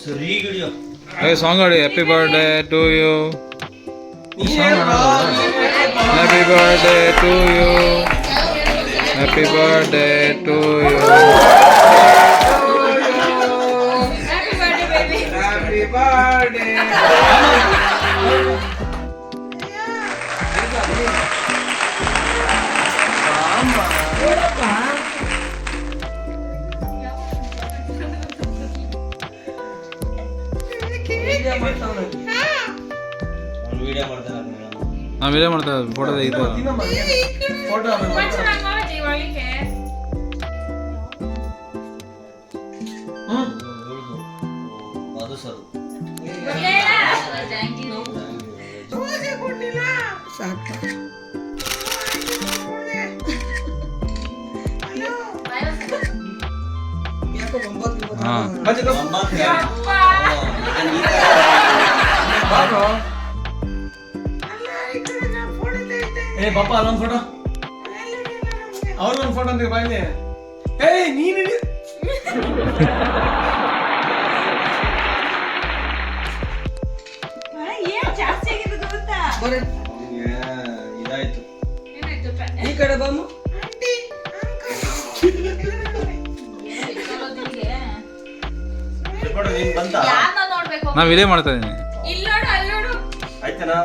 ಸರಿ ಗಿಡಿಯೋ ಏ ಸಾಂಗ್ ಆಡಿ happy birthday to you happy birthday to you happy birthday to you happy birthday ಅವ್ನು video ಮಾಡ್ತಾನೆ madam ನಾವು ಇದೇ ಮಾಡ್ತಾ ಫೋಟೋ ತೆಗಿತಾ ಫೋಟೋ ಅದು ಸರ್ ಏ ಪಾಪ ಅಲ್ಲೊಂದು ಫೋಟೋ ಅವ್ರದೊಂದು ಫೋಟೋ ಅಂತ ಬಾಯ್ಲಿ ಏಯ್ ನೀನು ಇದಾಯ್ತು. ಈ ಕಡೆ ಬಾಮು ಫೋಟೋ ನೀನ್ ಬಂತ? ನಾವು ಇದೇ ಮಾಡ್ತಾ ಇದ್ದೀನಿ ಆಯ್ತನಾ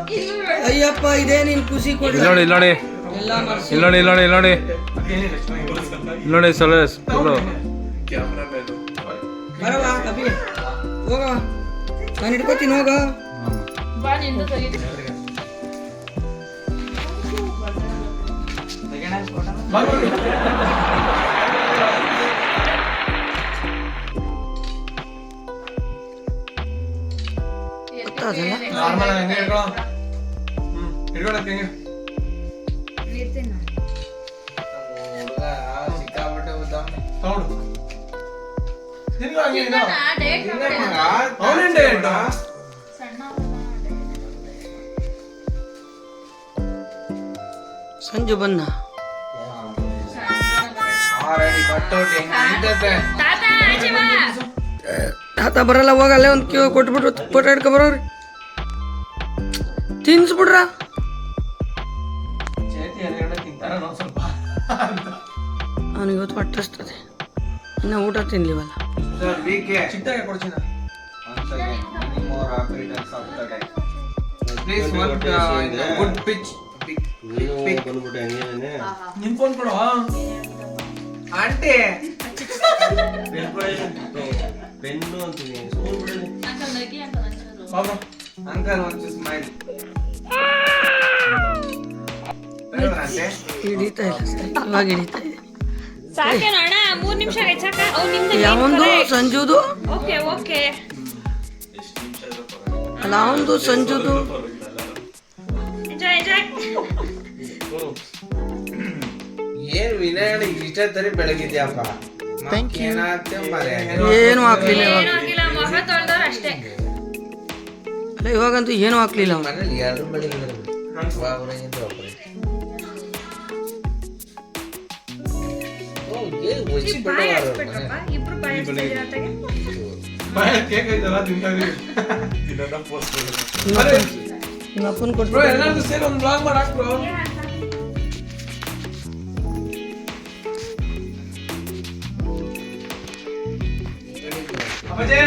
ಅಯ್ಯಪ್ಪ ಇದೇ ನೀನ್ ಖುಷಿ ಕೊಡಿ ಇಲ್ಲಿ ನೋಡಿ ಇಲ್ಲಿ ನೋಡಿ ಇಲ್ಲಿ ನೋಡಿ ಇಲ್ಲಿ ನೋಡಿ ಇಲ್ಲಿ ನೋಡಿ ಇಲ್ಲಿ ನೋಡಿ ಸಲ ಫುಲ್ಲು ಬರವ ಅಭಿ ಹೋಗ. ನಾನು ಹಿಡ್ಕೋತೀನಿ ಹೋಗ ಬಾ, ಬಾ, ಗೊತ್ತಾದಲ್ಲ ನಾರ್ಮಲ್ ಆಗಿ ಹಂಗೆ ಹಿಡ್ಕೊ ಹ್ಮ್ ಹೆಂಗೆ ಡೇಟ್ ಸಂಜು ಬನ್ನ. ತಾತ ಬರಲ್ಲ ಹೋಗಲ್ಲ ಒಂದ್ ಕ್ಯೂ ಕೊಟ್ಬಿಟ್ರು ಫೋಟೋ ಹಿಡ್ಕೊ ಬರೋರಿ. ತಿನ್ಸ್ಬಿಡ್ರ. ಅವನಿಗೆ ಸ್ವಲ್ಪ. ಇವತ್ತು ಪಟ್ಟಿಸ್ತದೆ ಇನ್ನು ಊಟ ತಿನ್ಲಿವಲ್ಲ. ಪೆನ್ನು ಅಂತೀನಿ. ಸ್ಕೂಲ್ ಚಿಂತೆ To smile. ಬರೋಣ ಹಿಡಿತಾ ಇಲ್ಲ ಸರಿ ಇವಾಗ ಹಿಡಿತಾ ಇದೆ ಸಾಕೇನೋ ಅಣ್ಣ ಮೂರ್ ನಿಮಿಷ ಹೆಚ್ಚಾಕ ಅವ್ ನಿಮ್ದು ಯಾವೊಂದು ಸಂಜುದು? Okay okay. ಅಲ್ಲ ಅವಂದು ಸಂಜುದು? ಎಂಜಾಯ್ ಎಂಜಾಯ್ ಏನ್ ವಿನಯ್ ಇಷ್ಟೇ ತರಿ ಬೆಳಗಿದ್ಯಪ್ಪ? ಥ್ಯಾಂಕ್ ಯು ಏನು ಹಾಕ್ಲಿಲ್ಲ ಏನು ಆಗಿಲ್ಲ ಮೊಹ ತೊಳ್ದವ್ರು ಅಷ್ಟೇ. ಅಲ್ಲ ಇವಾಗಂತೂ ಏನೂ ಹಾಕ್ಲಿಲ್ಲ ಮನೇಲಿ ಎರಡು ಅಪ್ಪನ ಎಲ್ಲಾರ್ದು ಸೇರಿ ಒಂದು ಬ್ಲಾಗ್ ಮಾಡಿ ಅಪ್ಪಾಜಿ!